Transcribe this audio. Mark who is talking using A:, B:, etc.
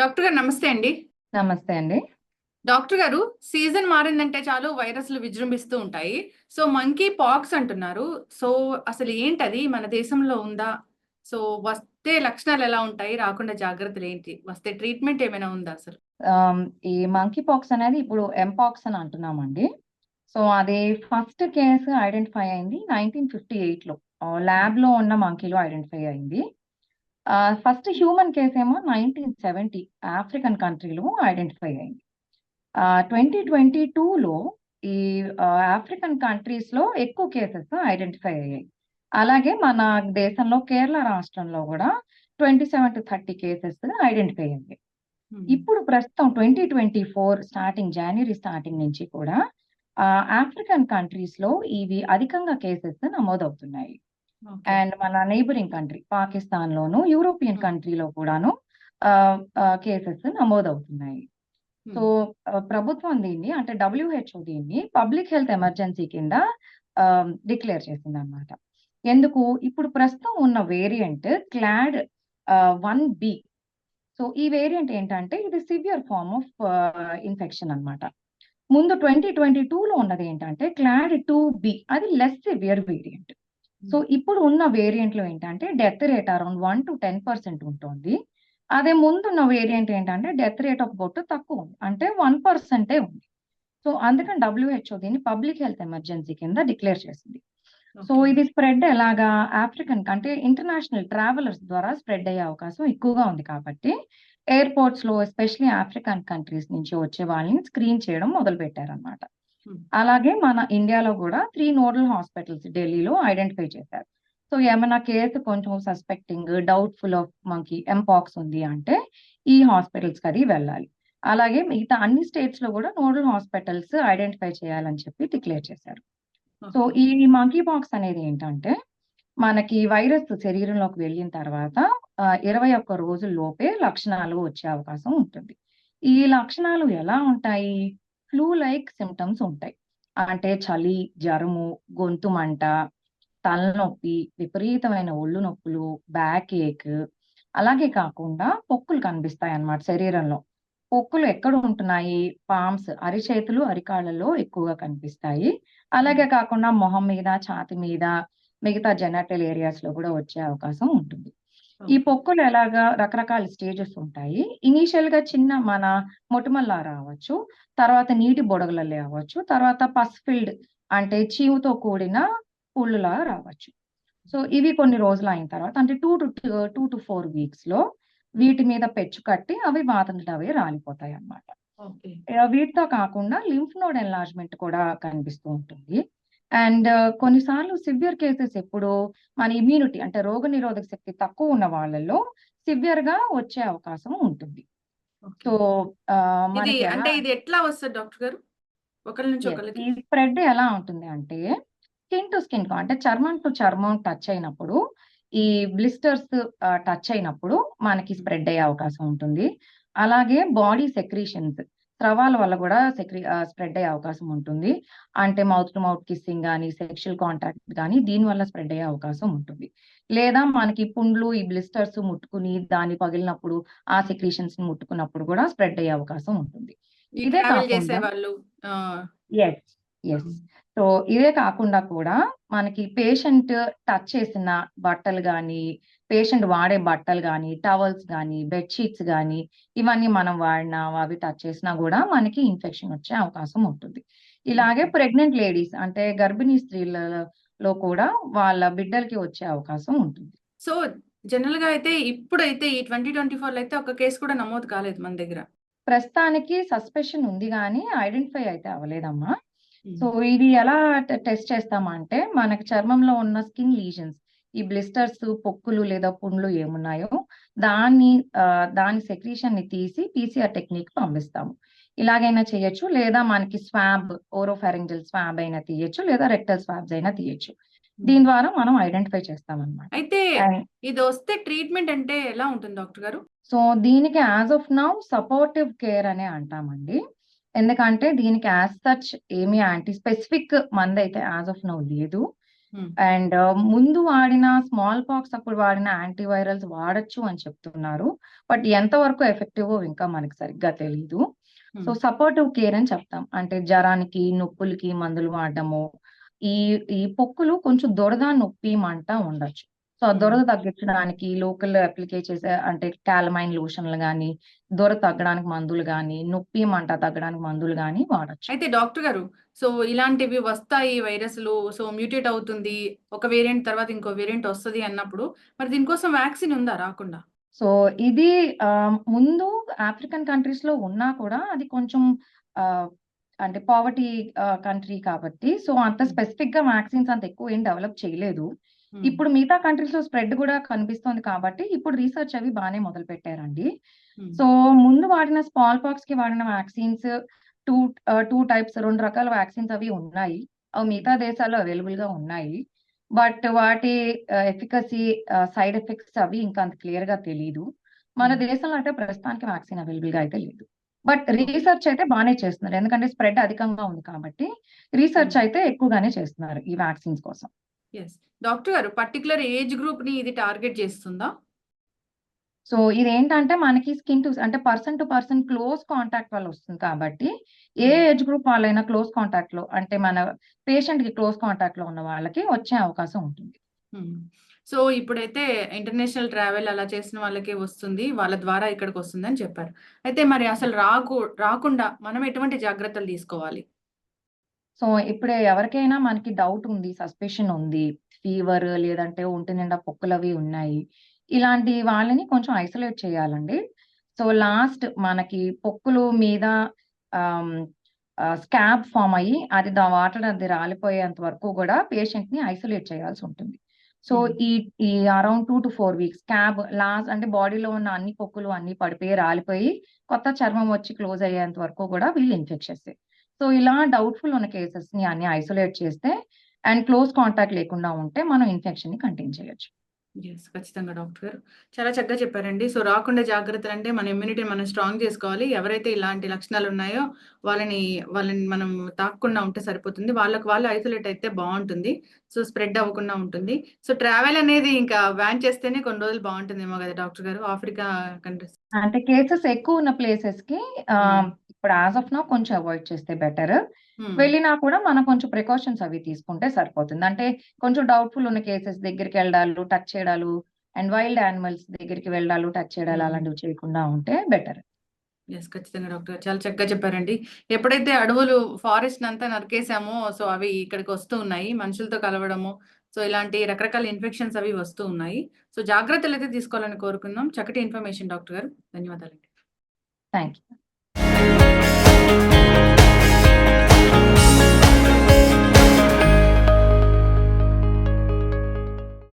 A: Doctor గారు నమస్తే అండి.
B: నమస్తే అండి.
A: డాక్టర్ గారు సీజన్ మారిందంటే చాలు వైరస్లు విజృంభిస్తూ ఉంటాయి. సో మంకీ పాక్స్ అంటున్నారు. సో అసలు ఏంటది? మన దేశంలో ఉందా? సో వస్తే లక్షణాలు ఎలా ఉంటాయి? రాకుండా జాగ్రత్తలు ఏంటి? వస్తే ట్రీట్మెంట్ ఏమైనా ఉందా అసలు?
B: ఈ మంకీ పాక్స్ అనేది ఇప్పుడు ఎంపాక్స్ అని అంటున్నామండి. సో అది ఫస్ట్ కేసు ఐడెంటిఫై అయింది నైన్టీన్ ఫిఫ్టీ ఎయిట్లో. ల్యాబ్లో ఉన్న మంకీలో ఐడెంటిఫై అయింది. ఫస్ట్ హ్యూమన్ కేసు ఏమో నైన్టీన్ సెవెంటీ ఆఫ్రికన్ కంట్రీలో ఐడెంటిఫై అయింది ట్వంటీ ట్వంటీ టూలో ఈ ఆఫ్రికన్ కంట్రీస్లో ఎక్కువ కేసెస్ ఐడెంటిఫై అయ్యాయి అలాగే మన దేశంలో కేరళ రాష్ట్రంలో కూడా twenty seven to thirty cases identify అయ్యాయి
A: Hmm.
B: ఇప్పుడు ప్రస్తుతం twenty twenty four starting January starting నుంచి కూడా ఆఫ్రికన్ కంట్రీస్లో ఇవి అధికంగా కేసెస్ నమోదవుతున్నాయి. అండ్ మన నైబరింగ్ కంట్రీ పాకిస్తాన్ లోను యూరోపియన్. కంట్రీలో కూడాను కేసెస్ నమోదవుతున్నాయి. సో ప్రభుత్వం దీన్ని అంటే డబ్ల్యూహెచ్ఓ దీన్ని పబ్లిక్ హెల్త్ ఎమర్జెన్సీ కింద డిక్లేర్ చేసింది అనమాట ఎందుకు? ఇప్పుడు ప్రస్తుతం ఉన్న variant clade one B so ఈ వేరియంట్ ఏంటంటే ఇది సివియర్ ఫార్మ్ ఆఫ్ ఇన్ఫెక్షన్ అన్నమాట. ముందు ట్వంటీ ట్వంటీ లో ఉన్నది ఏంటంటే క్లాడ్ టూ బి అది లెస్ సివియర్ వేరియంట్ సో ఇప్పుడు ఉన్న వేరియంట్లో ఏంటంటే death rate around one to ten percent ఉంటుంది. అదే ముందున్న వేరియంట్ ఏంటంటే డెత్ రేట్ ఆఫ్ బొట్టు తక్కువ ఉంది. అంటే వన్ పర్సెంటే ఉంది. సో అందుకని డబ్ల్యూహెచ్ఓ దీన్ని పబ్లిక్ హెల్త్ ఎమర్జెన్సీ కింద డిక్లేర్ చేసింది. సో. ఇది స్ప్రెడ్ ఎలాగా? ఆఫ్రికన్ అంటే ఇంటర్నేషనల్ ట్రావెలర్స్ ద్వారా స్ప్రెడ్ అయ్యే అవకాశం ఎక్కువగా ఉంది కాబట్టి ఎయిర్పోర్ట్స్లో ఎస్పెషలీ ఆఫ్రికన్ కంట్రీస్ నుంచి వచ్చే వాళ్ళని స్క్రీన్ చేయడం మొదలు పెట్టారన్నమాట
A: Hmm.
B: అలాగే మన ఇండియాలో కూడా త్రీ నోడల్ హాస్పిటల్స్ ఢిల్లీలో ఐడెంటిఫై చేశారు. సో ఏమైనా కేసు కొంచెం సస్పెక్టింగ్ డౌట్ఫుల్ ఆఫ్ మనకి ఎంపాక్స్ ఉంది అంటే ఈ హాస్పిటల్స్ అది వెళ్ళాలి. అలాగే మిగతా అన్ని స్టేట్స్లో కూడా నోడల్ హాస్పిటల్స్ ఐడెంటిఫై చేయాలని చెప్పి డిక్లేర్ చేశారు. So
A: Okay.
B: ఈ మంకీ పాక్స్ అనేది ఏంటంటే మనకి వైరస్ శరీరంలోకి వెళ్ళిన తర్వాత ఇరవై ఒక్క రోజుల లోపే లక్షణాలు వచ్చే అవకాశం ఉంటుంది. ఈ లక్షణాలు ఎలా ఉంటాయి? ఫ్లూ లైక్ సిమ్టమ్స్ ఉంటాయి. అంటే చలి జ్వరము గొంతు మంట తలనొప్పి విపరీతమైన ఒళ్ళు నొప్పులు బ్యాక్ ఏక్ అలాగే కాకుండా పొక్కులు కనిపిస్తాయి అన్నమాట శరీరంలో. పొక్కులు ఎక్కడ ఉంటున్నాయి? పామ్స్ అరిచేతులు అరికాళ్ళలో ఎక్కువగా కనిపిస్తాయి. అలాగే కాకుండా మొహం మీద ఛాతి మీద మిగతా జెనటల్ ఏరియాస్లో కూడా వచ్చే అవకాశం ఉంటుంది. ఈ పొక్కులు ఎలాగా రకరకాల స్టేజెస్ ఉంటాయి. ఇనీషియల్గా చిన్న మన మొటిమల్లా రావచ్చు. తర్వాత నీటి బొడగలల్లే అవ్వచ్చు తర్వాత పస్ఫిల్డ్ అంటే చీవుతో కూడిన పుళ్ళులా రావచ్చు. సో ఇవి కొన్ని రోజులు అయిన తర్వాత అంటే two to two to four వీక్స్లో వీటి మీద పెచ్చు కట్టి అవి వాతంతట అవే రాలిపోతాయి అన్నమాట వీటితో కాకుండా లింఫ్ నోడ్ ఎన్లార్జ్మెంట్ కూడా కనిపిస్తూ ఉంటుంది. అండ్ కొన్నిసార్లు సివియర్ కేసెస్ ఎప్పుడు మన ఇమ్యూనిటీ అంటే రోగ నిరోధక శక్తి తక్కువ ఉన్న వాళ్ళలో సివియర్గా వచ్చే అవకాశం ఉంటుంది. సో
A: అంటే ఇది ఎట్లా వస్తుంది డాక్టర్ గారు? ఒకరి నుంచి
B: Yes,
A: ఒకరికి
B: ఈ స్ప్రెడ్ ఎలా ఉంటుంది అంటే స్కిన్ టు స్కిన్ అంటే చర్మం టు చర్మం టచ్ అయినప్పుడు ఈ బ్లిస్టర్స్ టచ్ అయినప్పుడు మనకి స్ప్రెడ్ అయ్యే అవకాశం ఉంటుంది. అలాగే బాడీ సెక్రీషన్స్ స్రవాల వల్ల కూడా సెక్రీ స్ప్రెడ్ అయ్యే అవకాశం ఉంటుంది. అంటే మౌత్ టు మౌత్ కిస్సింగ్ కానీ సెక్షువల్ కాంటాక్ట్ కానీ దీని వల్ల స్ప్రెడ్ అయ్యే అవకాశం ఉంటుంది. లేదా మనకి పుండ్లు ఈ బ్లిస్టర్స్ ముట్టుకుని దాన్ని పగిలినప్పుడు ఆ సెక్రీషన్స్ని ముట్టుకున్నప్పుడు కూడా స్ప్రెడ్ అయ్యే అవకాశం ఉంటుంది. ఇదే ఎస్ ఎస్ సో ఇదే కాకుండా కూడా మనకి పేషెంట్ టచ్ చేసిన బట్టలు కానీ పేషెంట్ వాడే బట్టలు కానీ టవల్స్ కానీ బెడ్షీట్స్ కానీ ఇవన్నీ మనం వాడినా అవి టచ్ చేసినా కూడా మనకి ఇన్ఫెక్షన్ వచ్చే అవకాశం ఉంటుంది. ఇలాగే. ప్రెగ్నెంట్ లేడీస్ అంటే గర్భిణీ స్త్రీలలో కూడా వాళ్ళ బిడ్డలకి వచ్చే అవకాశం ఉంటుంది.
A: సో జనరల్గా అయితే ఇప్పుడైతే ఈ ట్వంటీ ట్వంటీ ఫోర్లో అయితే ఒక కేసు కూడా నమోదు కాలేదు మన దగ్గర.
B: ప్రస్తుతానికి సస్పెషన్ ఉంది కానీ ఐడెంటిఫై అయితే అవ్వలేదమ్మా. సో ఇది ఎలా టెస్ట్ చేస్తామంటే మనకి చర్మంలో ఉన్న స్కిన్ లీజన్స్ ఈ బ్లిస్టర్స్ పొక్కులు లేదా పుండ్లు ఏమున్నాయో దాన్ని దాని సెక్రీషన్ని తీసి పీసీఆర్ టెక్నిక్ పంపిస్తాము. ఇలాగైనా చేయొచ్చు లేదా మనకి స్వాబ్ ఓరోఫారింజల్ స్వాబ్ అయినా తీయొచ్చు లేదా రెక్టల్ స్వాబ్స్ అయినా తీయొచ్చు. దీని ద్వారా మనం ఐడెంటిఫై చేస్తాం అనమాట
A: అయితే ఇది వస్తే ట్రీట్మెంట్ అంటే ఎలా ఉంటుంది డాక్టర్ గారు?
B: సో దీనికి as of now supportive care అనే అంటామండి. ఎందుకంటే దీనికి యాజ్ సచ్ ఏమి యాంటీ స్పెసిఫిక్ మంది అయితే యాజ్ ఆఫ్ నౌ లేదు. అండ్ ముందు వాడిన స్మాల్ పాక్స్ అప్పుడు వాడిన యాంటీవైరల్స్ వాడొచ్చు అని చెప్తున్నారు. బట్ ఎంతవరకు ఎఫెక్టివో ఇంకా మనకి సరిగ్గా తెలీదు. సో. సపోర్టివ్ కేర్ అని చెప్తాం. అంటే జరానికి, నొప్పులకి మందులు వాడడము. ఈ ఈ పొక్కులు కొంచెం దురద, నొప్పి, మంట ఉండొచ్చు. సో, ఆ. దురద తగ్గించడానికి లోకల్‌లో అప్లికే చేసే అంటే కాలమైన్ లోషన్‌లు గాని, దురద తగ్గడానికి మందులు గాని, నొప్పి, మంట తగ్గడానికి మందులు గాని వాడొచ్చు.
A: అయితే డాక్టర్ గారు సో, ఇలాంటివి వస్తాయి వైరస్‌లు. సో, మ్యూటేట్ అవుతుంది. ఒక వేరియంట్ తర్వాత ఇంకో వేరియంట్ వస్తది అన్నప్పుడు మరి దీనికోసం వ్యాక్సిన్ ఉందా రాకుండా?
B: సో, ఇది ముందు ఆఫ్రికన్ కంట్రీస్‌లో ఉన్నా కూడా అది కొంచెం అంటే పావర్టీ కంట్రీ కాబట్టి సో, అంత
A: హ్మ్.
B: స్పెసిఫిక్‌గా వ్యాక్సిన్స్ అంత ఎక్కువ ఏం డెవలప్ చేయలేదు. ఇప్పుడు మిగతా కంట్రీస్‌లో స్ప్రెడ్ కూడా కనిపిస్తోంది కాబట్టి ఇప్పుడు రీసెర్చ్ అవి బానే మొదలుపెట్టారండి.
A: హ్మ్.
B: సో, ముందు వాడిన స్మాల్ పాక్స్‌కి వాడిన వ్యాక్సిన్స్ 2 ఆహ్, 2 టైప్స్ 2 రకాల వ్యాక్సిన్స్ అవి ఉన్నాయి. అవి. మిగతా దేశాల్లో అవైలబుల్‌గా ఉన్నాయి. బట్ వాటి ఎఫికసీ సైడ్ ఎఫెక్ట్స్ అవి ఇంకా అంత క్లియర్‌గా తెలీదు. మన
A: హ్మ్.
B: దేశంలో అయితే ప్రస్తుతానికి వ్యాక్సిన్ అవైలబుల్‌గా అయితే లేదు. బట్. రీసెర్చ్ అయితే బానే చేస్తున్నారు. ఎందుకంటే స్ప్రెడ్ అధికంగా ఉంది కాబట్టి రీసెర్చ్. అయితే ఎక్కువగానే చేస్తున్నారు ఈ వ్యాక్సిన్స్ కోసం.
A: యెస్. డాక్టర్ గారు పర్టిక్యులర్ ఏజ్ గ్రూప్‌ని ఇది టార్గెట్ చేస్తుందా?
B: సో, ఇదేంటంటే మనకి స్కిన్ టు అంటే person to person close contact వల్ల వస్తుంది కాబట్టి ఏ. ఏజ్ గ్రూప్ వాళ్ళైనా క్లోజ్ కాంటాక్ట్‌లో అంటే మన పేషెంట్‌కి క్లోజ్ కాంటాక్ట్‌లో ఉన్న వాళ్ళకి వచ్చే అవకాశం ఉంటుంది.
A: సో, ఇప్పుడైతే ఇంటర్నేషనల్ ట్రావెల్ అలా చేసిన వాళ్ళకే వస్తుంది. వాళ్ళ ద్వారా ఇక్కడికొస్తుందని చెప్పారు. అయితే మరి అసలు రాకు రాకుండా మనం ఎటువంటి జాగ్రత్తలు తీసుకోవాలి?
B: సో, ఇప్పుడు ఎవరికైనా మనకి డౌట్ ఉంది, సస్పిషన్ ఉంది, ఫీవర్ లేదంటే ఒంటి నిండా పొక్కులవి ఉన్నాయి. ఇలాంటి వాళ్ళని కొంచెం ఐసోలేట్ చేయాలండి. సో, లాస్ట్ మనకి పొక్కులు మీద స్కాబ్ ఫార్మ్ అయ్యి అది దా వాటర్ అది రాలిపోయేంత వరకు కూడా పేషెంట్‌ని ఐసోలేట్ చేయాల్సి ఉంటుంది. సో. ఈ ఈ అరౌండ్ 2-4 వీక్స్ స్కాబ్ లాస్ట్ అంటే బాడీలో ఉన్న అన్ని పొక్కులు అన్నీ పడిపోయి, రాలిపోయి కొత్త చర్మం వచ్చి క్లోజ్ అయ్యేంత వరకు కూడా వీళ్ళు ఇన్ఫెక్షన్సే. సో, ఇలా డౌట్‌ఫుల్ ఉన్న కేసెస్‌ని అన్ని ఐసోలేట్ చేస్తే అండ్ క్లోజ్ కాంటాక్ట్ లేకుండా ఉంటే మనం ఇన్ఫెక్షన్‌ని కంటైన్ చేయొచ్చు.
A: యెస్. ఖచ్చితంగా డాక్టర్ గారు. చాలా చక్కగా చెప్పారండి. సో, రాకుండా జాగ్రత్తలంటే మన ఇమ్యూనిటీని మనం స్ట్రాంగ్ చేసుకోవాలి. ఎవరైతే ఇలాంటి లక్షణాలున్నాయో వాళ్ళని వాళ్ళని మనం తాకకుండా ఉంటే సరిపోతుంది. వాళ్ళకి వాళ్ళు ఐసోలేట్ అయితే బావుంటుంది. సో, స్ప్రెడ్ అవ్వకుండా ఉంటుంది. సో, ట్రావెల్ అనేది ఇంకా బ్యాన్ చేస్తేనే కొన్ని రోజులు బావుంటుందేమో గదా డాక్టర్ గారు ఆఫ్రికా కంట్రీస్.
B: అంటే కేసెస్ ఎక్కువున్న ప్లేసెస్‌కి ఆహ్,
A: హ్మ్.
B: ఇప్పుడు యాస్ ఆఫ్ నౌ కొంచెం అవాయిడ్ చేస్తే బెటర్.
A: హ్మ్.
B: వెళ్ళినా కూడా మనం కొంచెం ప్రికాషన్స్ అవి తీసుకుంటే సరిపోతుంది. అంటే కొంచెం డౌట్‌ఫుల్ ఉన్న కేసెస్ దగ్గరికెళ్ళడాలు, టచ్ చేయడాలు అండ్ వైల్డ్ యానిమల్స్ దగ్గరికి వెళ్ళడాలు, టచ్ చేయడాలు
A: హ్మ్.
B: అలాంటివి చేయకుండా ఉంటే బెటర్.
A: యెస్. ఖచ్చితంగా డాక్టర్. చాలా చక్కగా చెప్పారండి. ఎప్పుడైతే అడవులు ఫారెస్ట్‌నంతా నరికేసామో సో, అవి ఇక్కడికి వస్తూ ఉన్నాయి. మనుషులతో కలవడము, సో, ఇలాంటి రకరకాల ఇన్ఫెక్షన్స్ అవి వస్తూ ఉన్నాయి. సో, జాగ్రత్తలైతే తీసుకోవాలని కోరుకుందాం. చక్కటి ఇన్ఫర్మేషన్ డాక్టర్ గారు. ధన్యవాదాలండి.
B: Thank you.